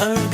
around.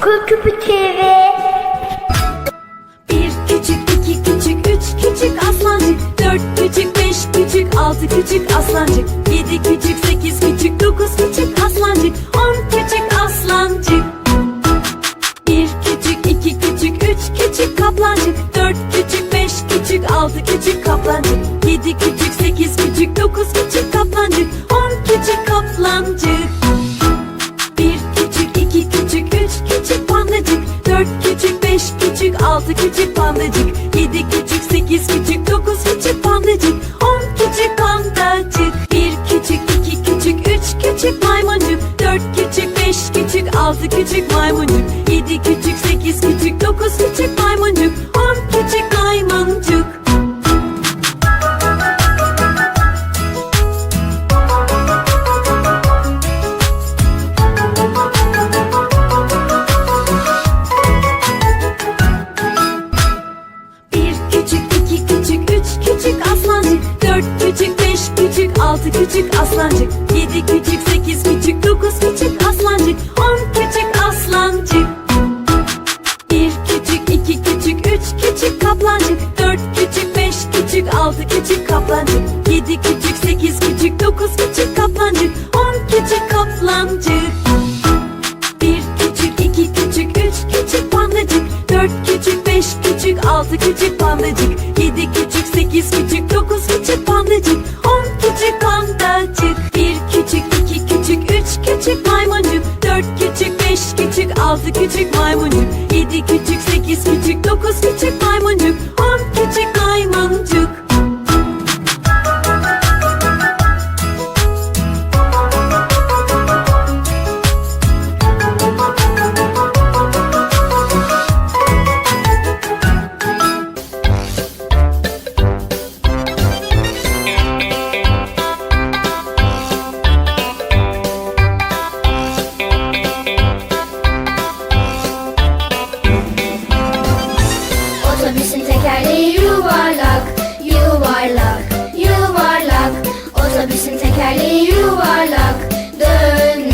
Kul TV. Bir küçük, iki küçük, üç küçük aslancık. Dört küçük, beş küçük, altı küçük aslancık. Yedi küçük, sekiz küçük, dokuz küçük aslancık. On küçük aslancık. Bir küçük, iki küçük, üç küçük kaplancık. Dört küçük, beş küçük, altı küçük kaplancık. Yedi küçük, kaplancık. Dört küçük beş küçük altı küçük kaplancık. Yedi küçük sekiz küçük dokuz küçük kaplancık. On küçük kaplancık. Bir küçük iki küçük üç küçük pandacık Dört küçük beş küçük altı küçük pandacık tekerleği yuvarlak Yuvarlak, yuvarlak. Otobüsün tekerleği yuvarlak. Dön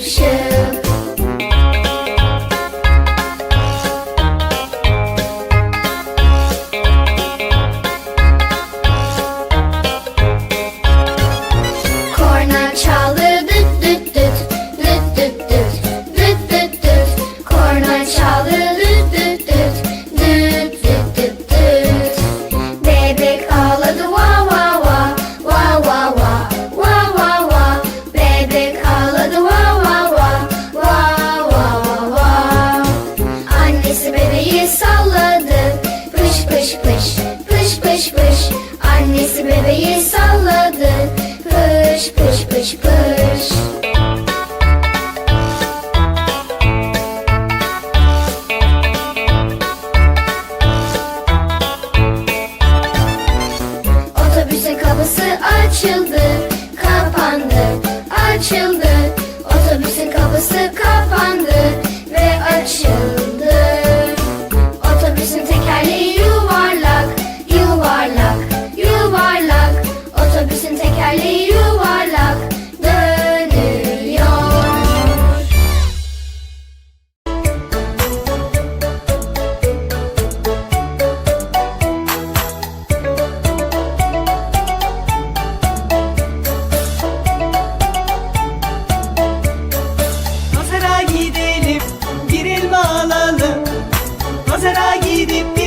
show. Gidip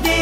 aire.